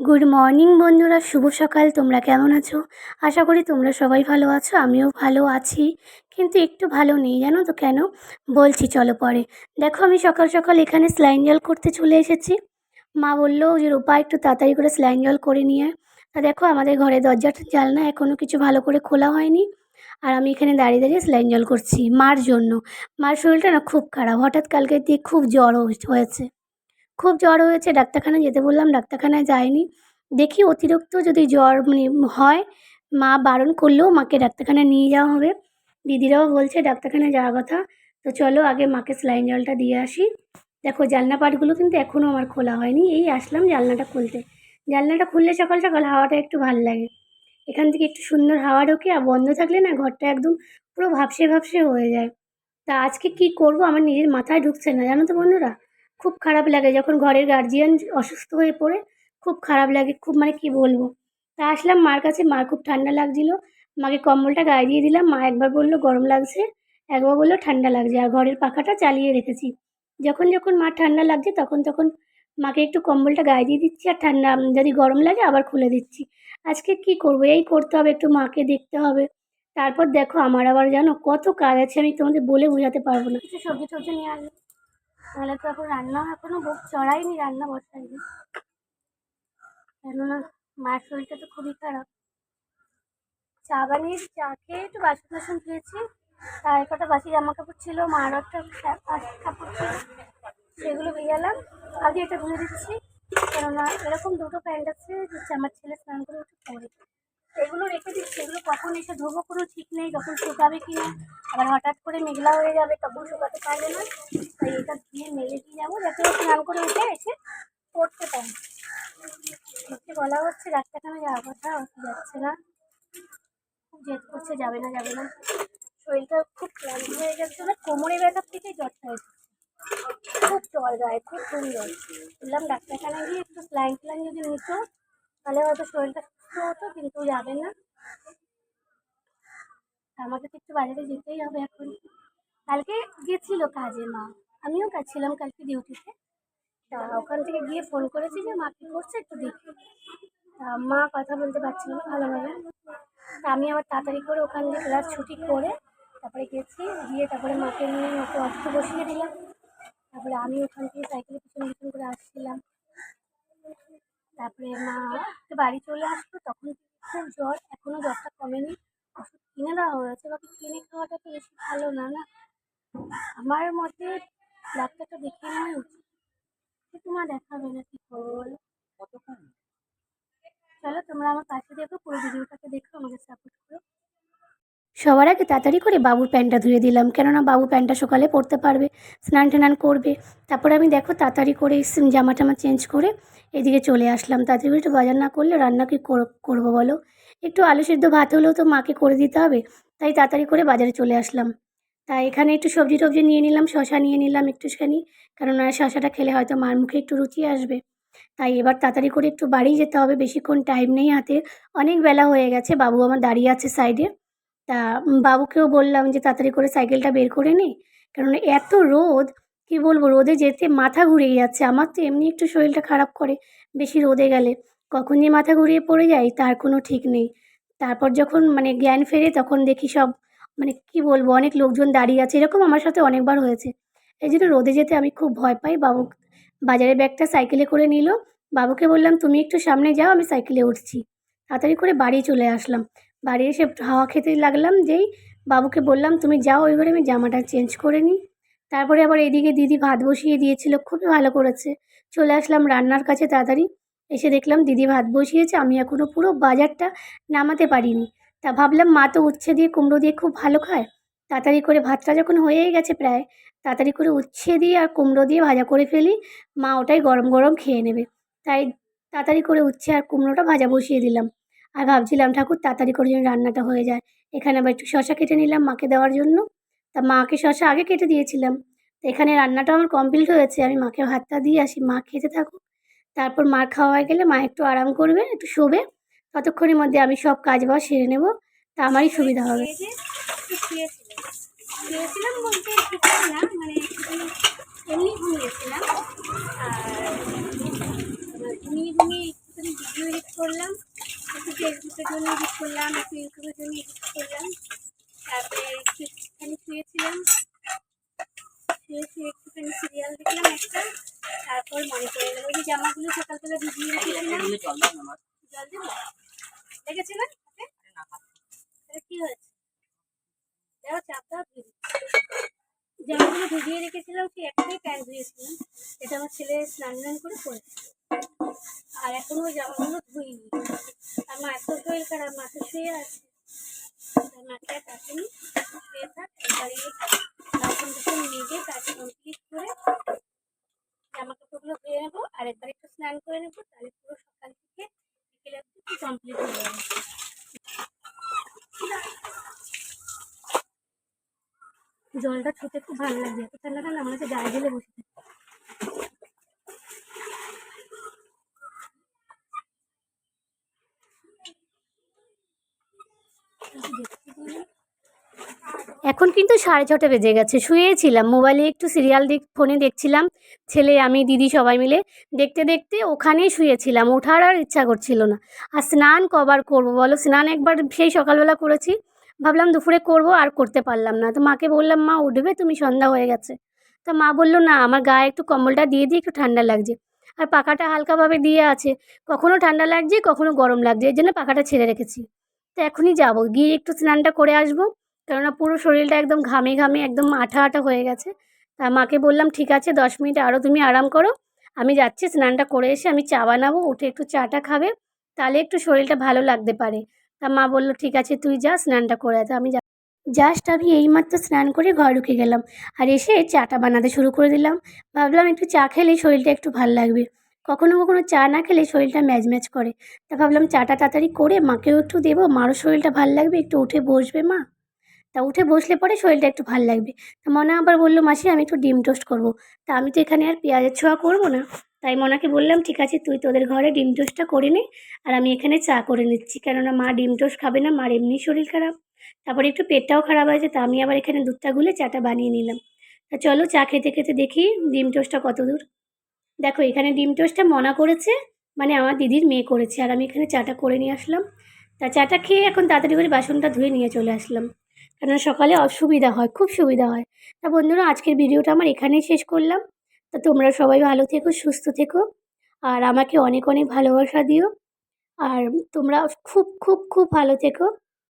Good morning বন্ধুরা। শুভ সকাল। তোমরা কেমন আছো? আশা করি তোমরা সবাই ভালো আছো, আমিও ভালো আছি। কিন্তু একটু ভালো নেই, জানো তো কেন? বলছি, চলো পরে। দেখো, আমি সকাল সকাল এখানে স্লাইন জল করতে চলে এসেছি। মা বলল যে, রূপা, একটু তাড়াতাড়ি করে স্লাইন জল করে নিয়ে। তা দেখো, আমাদের ঘরে দরজাটা জানলা এখনও কিছু ভালো করে খোলা হয়নি। আর আমি এখানে দাঁড়িয়ে দাঁড়িয়ে স্লাইন জল করছি, মার জন্য। মার শরীরটা না খুব খারাপ। হঠাৎ কালকে দিয়ে খুব জ্বর হয়েছে। খুব জ্বর হয়েছে, ডাক্তারখানায় যেতে বললাম, ডাক্তারখানায় যায়নি। দেখি অতিরিক্ত যদি জ্বর মানে হয়, মা বারণ করলেও মাকে ডাক্তারখানায় নিয়ে যাওয়া হবে। দিদিরাও বলছে ডাক্তারখানায় যাওয়ার কথা। তো চলো আগে মাকে স্যালাইন জলটা দিয়ে আসি। দেখো জানলা পাটগুলো কিন্তু এখনও আমার খোলা হয়নি। এই আসলাম জানলাটা খুলতে। জানলাটা খুললে সকাল সকাল হাওয়াটা একটু ভালো লাগে। এখান থেকে একটু সুন্দর হাওয়া ঢোকে আর বন্ধ থাকলে না ঘরটা একদম পুরো ভাবসে ভাবসে হয়ে যায়। তা আজকে কি করব? আমার নিজের মাথায় ঢুকছে না। জানো তো বন্ধুরা? খুব খারাপ লাগে। যখন ঘরের গার্জিয়ান অসুস্থ হয়ে পড়ে, খুব খারাপ লাগে, খুব মানে কি বলব? তা আসলাম, মার কাছে, মার খুব ঠান্ডা লাগছিল। মাকে কম্বলটা গায়ে দিয়ে দিলাম, মা একবার বলল, গরম লাগছে। একবার বলল, ঠান্ডা লাগছে। আর ঘরের পাখাটা চালিয়ে রেখেছি। যখন যখন মা ঠান্ডা লাগছে, তখন তখন মাকে একটু কম্বলটা গায়ে দিয়ে দিচ্ছি, আর ঠান্ডা, যদি গরম লাগে, আবার খুলে দিচ্ছি। আজকে কি করব? এই করতে হবে, একটু মাকে দেখতে হবে। তারপর দেখো, আমার আবার জানো কত কাজ আছে, আমি তোমাদের বলে বোঝাতে পারব না। কিছু সবজি টবজি নিয়ে আসব? তাহলে তো এখন রান্না এখনও বুক চড়াইনি, রান্না বসাইনি। কেননা মায়ের শরীরটা তো খুবই খারাপ। চা বানিয়েছি, চা খেয়ে একটু বাসন বাসন খেয়েছি আর কটা বাসি জামা কাপড় ছিল মার একটা কাপড় ছিল, সেগুলো গেলাম আগে এটা ধুয়ে দিচ্ছি, কেননা এরকম দুটো প্যান্ট আছে হচ্ছে আমার ছেলে স্নান করে একটু পরে এগুলো রেখে দিচ্ছি এগুলো কখন এসে ধোবো কোনো ঠিক নেই, যখন শুকাবে কি না আবার হঠাৎ করে মেঘলা হয়ে যাবে, তখন শুকাতে পারবে না। তাই এটা ধুয়ে মেলে দিয়ে যাব, যাতে স্নান করে উঠে এসে পড়তে পারে। হচ্ছে বলা হচ্ছে, ডাক্তারখানা যাওয়ার কথা যাচ্ছে না। খুব জেদ করছে, যাবে না যাবে না। শরীরটা খুব ক্লান্তি হয়ে যাচ্ছে না কোমরে ব্যথার থেকে জ্বরটা এসেছে খুব জল গায়ে, খুব সুন্দর বললাম, ডাক্তারখানায় গিয়ে একটু স্লাইন ফ্লাইন যদি নিত, তাহলে হয়তো শরীরটা হতো কিন্তু যাবে না। আমাকে তো একটু বাজারে যেতেই হবে এখন। কালকে গেছিল কাজে মা। আমিও গেছিলাম কালকে ডিউটিতে। তা ওখান থেকে গিয়ে ফোন করেছি যে, মা কি করছে একটু দেখি। তা মা কথা বলতে পারছিল না ভালোভাবে। তা আমি আবার তাড়াতাড়ি করে ওখান থেকে ক্লাস ছুটি করে তারপরে গেছি। গিয়ে তারপরে মাকে নিয়ে ওকে অস্ত্র বসিয়ে দিলাম। তারপরে আমি ওখান থেকে সাইকেলে পিছন পিছন করে আসছিলাম। তারপরে মা বাড়ি চলে আসলো তখন খুব জ্বর এখনও জ্বরটা কমেনি। ওষুধ কিনে দেওয়া হয়েছে বাকি কিনে খাওয়াটা তো বেশি ভালো না না? আমার মতে ডাক্তারটা দেখে নেওয়া উচিত। কিন্তু মা দেখাবে না কি করব বলো? চলো তোমরা আমার কাছে দেখো পুরো ভিডিওটাকে দেখো আমাকে সাপোর্ট করো। সবার আগে তাড়াতাড়ি করে বাবুর প্যান্টটা ধুয়ে দিলাম, কেননা বাবু প্যান্টটা সকালে পরতে পারবে, স্নান টান করবে। তারপরে আমি দেখো তাড়াতাড়ি করে জামা টামা চেঞ্জ করে এদিকে চলে আসলাম। তাড়াতাড়ি করে একটু বাজার না করলে রান্না কি কর- করব বলো? একটু আলু সিদ্ধ ভাত হলেও তো মাকে করে দিতে হবে, তাই তাড়াতাড়ি করে বাজারে চলে আসলাম। তাই এখানে একটু সবজি টবজি নিয়ে নিলাম, শশা নিয়ে নিলাম একটুখানি, কেননা শশাটা খেলে হয়তো মার মুখে একটু রুচি আসবে। তাই এবার তাড়াতাড়ি করে একটু বাড়ি যেতে হবে, বেশিক্ষণ টাইম নেই হাতে। অনেক বেলা হয়ে গেছে, বাবু আমার দাঁড়িয়ে আছে সাইডে তা বাবুকেও বললাম যে তাড়াতাড়ি করে সাইকেলটা বের করে নে। কেননা এত রোদ, কি বলব, রোদে যেতে মাথা ঘুরিয়ে যাচ্ছে। আমার তো এমনি একটু শরীরটা খারাপ করে, বেশি রোদে গেলে। কখন যে মাথা ঘুরিয়ে পড়ে যায় তার কোনো ঠিক নেই। তারপর যখন মানে জ্ঞান ফেরে তখন দেখি সব মানে কি বলব, অনেক লোকজন দাঁড়িয়ে আছে। এরকম আমার সাথে অনেকবার হয়েছে। এই জন্য রোদে যেতে আমি খুব ভয় পাই। বাবু বাজারের ব্যাগটা সাইকেলে করে নিল। বাবুকে বললাম, তুমি একটু সামনে যাও, আমি সাইকেলে উঠছি। তাড়াতাড়ি করে বাড়ি চলে আসলাম। বাড়ি এসে হাওয়া খেতে লাগলাম যেই বাবুকে বললাম, তুমি যাও, ওই ঘরে আমি জামাটা চেঞ্জ করে নিই। তারপরে আবার এদিকে দিদি ভাত বসিয়ে দিয়েছিল, খুবই ভালো করেছে। চলে আসলাম রান্নার কাছে তাড়াতাড়ি। এসে দেখলাম দিদি ভাত বসিয়েছে, আমি এখনও পুরো বাজারটা নামাতে পারিনি। তা ভাবলাম, মা তো উচ্ছে দিয়ে কুমড়ো দিয়ে খুব ভালো খায়। তাড়াতাড়ি করে ভাতটা যখন হয়েই গেছে প্রায়, তাড়াতাড়ি করে উচ্ছে দিয়ে আর কুমড়ো দিয়ে ভাজা করে ফেলি, মা ওটাই গরম গরম খেয়ে নেবে। তাই তাড়াতাড়ি করে উচ্ছে আর কুমড়োটা ভাজা বসিয়ে দিলাম। আর ভাবছিলাম ঠাকুর তাড়াতাড়ি করে যেন রান্নাটা হয়ে যায়। এখানে আবার একটু শশা কেটে নিলাম মাকে দেওয়ার জন্য। তা মাকে শশা আগে কেটে দিয়েছিলাম। তো এখানে রান্নাটাও আমার কমপ্লিট হয়েছে আমি মাকে ভাতটা দিয়ে আসি, মা খেতে থাকুক। তারপর মার খাওয়া হয়ে গেলে মা একটু আরাম করবে, একটু শোবে। ততক্ষণের মধ্যে আমি সব কাজ বাজ সেরে নেব। তা আমারই সুবিধা হবে। বলতে ঠিক না মানে এমনি ঘুমিয়েছিলাম আর ঘুমিয়ে ঘুমিয়ে একটুখানি করলাম একটু ফেসবুকের জন্য এডিট করলাম একটু ইউটিউবের জন্য এডিট করলাম তারপরে একটুখানি শুয়েছিলাম শুয়ে শুয়ে একটুখানি সিরিয়াল দেখলাম একটা তারপর মনে পড়ে গেল ওই যে জামাগুলো সকালবেলা ভিজিয়ে রেখেছিলাম জল দেবো লেগেছে না হাতে? তাহলে কি হয়েছে? দেখো চাপ দাও জামাগুলো ভিজিয়ে রেখেছিলাম সেই একটাই প্যান্ট ধুয়েছিলাম এটা আমার ছেলে স্নান টান করে পরেছে আর এখনও ওই জামাগুলো ধুইনি। আর মা এত শরীর খারাপ মাথা শুয়ে আছে। মাকে কাটেনি শুয়ে থাক বাসন টাসন মেজে কাজ কমপ্লিট করে জামা কাপড়গুলো ধুয়ে নেব আর একবার একটু স্নান করে নেব তাহলে পুরো সকাল থেকে বিকেল অব্দি কমপ্লিট হয়ে যাবে জলটা ছুতে খুব ভালো লাগছে এত ঠান্ডা ঠান্ডা হচ্ছে গায়ে ঢেলে বসে থাকি। এখন কিন্তু সাড়ে ছটা বেজে গেছে, শুয়েছিলাম। মোবাইলে একটু সিরিয়াল দেখ ফোনে দেখছিলাম। ছেলে, আমি, দিদি সবাই মিলে দেখতে দেখতে ওখানেই শুয়েছিলাম। ওঠার আর ইচ্ছা করছিল না। আর স্নান কবার করব বলো? স্নান একবার সেই সকালবেলা করেছি। ভাবলাম দুপুরে করব আর করতে পারলাম না। তো মাকে বললাম, মা, উঠবে? তুমি সন্ধ্যা হয়ে গেছে। তা মা বলল, না, আমার গায়ে একটু কম্বলটা দিয়ে দিই, একটু ঠান্ডা লাগছে। আর পাখাটা হালকাভাবে দিয়ে আছে। কখনো ঠান্ডা লাগছে, কখনো গরম লাগছে এই জন্য পাখাটা ছেড়ে রেখেছি। তো এখনই যাব, গিয়ে একটু স্নানটা করে আসব। কেননা পুরো শরীরটা একদম ঘামে ঘামে, একদম আঠা আঠা হয়ে গেছে। তা মাকে বললাম, ঠিক আছে, দশ মিনিট আরও তুমি আরাম করো। আমি যাচ্ছি, স্নানটা করে এসে আমি চা বানাবো, উঠে একটু চাটা খাবে। তাহলে একটু শরীরটা ভালো লাগতে পারে। তা মা বলল, ঠিক আছে, তুই যা, স্নানটা করে। তা আমি জাস্ট আমি এইমাত্র স্নান করে ঘর ঢুকে গেলাম। আর এসে চাটা বানাতে শুরু করে দিলাম। ভাবলাম একটু চা খেলেই শরীরটা একটু ভালো লাগবে। কখনো কখনো চা না খেলে শরীরটা ম্যাজ ম্যাজ করে। তা ভাবলাম চাটা তাড়াতাড়ি করে মাকেও একটু দেবো। মারও শরীরটা ভালো লাগবে, একটু উঠে বসবে মা। তা উঠে বসলে পরে শরীরটা একটু ভালো লাগবে। তা মনে আবার বলল, মাসি, আমি একটু ডিম টোস্ট করব। তা আমি তো এখানে আর পেঁয়াজের ছোঁয়া করব না। তাই মনাকে বললাম, ঠিক আছে, তুই তোদের ঘরে ডিম টোস্টটা করে নে আর আমি এখানে চা করে নিচ্ছি। কেননা মা ডিম টোস্ট খাবে না, মার এমনি শরীর খারাপ। তারপরে একটু পেটটাও খারাপ আছে তা আমি আবার এখানে দুধটা গুলে চাটা বানিয়ে নিলাম। তা চলো চা খেতে খেতে দেখি ডিম টোস্টটা কত দূর। দেখো, এখানে ডিম টোস্টটা মনা করেছে মানে আমার দিদির মেয়ে করেছে, আর আমি এখানে চাটা করে নিয়ে আসলাম। তা চাটা খেয়ে এখন তাড়াতাড়ি করে বাসনটা ধুয়ে নিয়ে চলে আসলাম। কেন সকালে অসুবিধা হয়, খুব সুবিধা হয়। তা বন্ধুরা, আজকের ভিডিওটা আমার এখানেই শেষ করলাম। তা তোমরা সবাই ভালো থেকো, সুস্থ থেকো। আর আমাকে অনেক অনেক ভালোবাসা দিও। আর তোমরা খুব খুব খুব ভালো থেকো।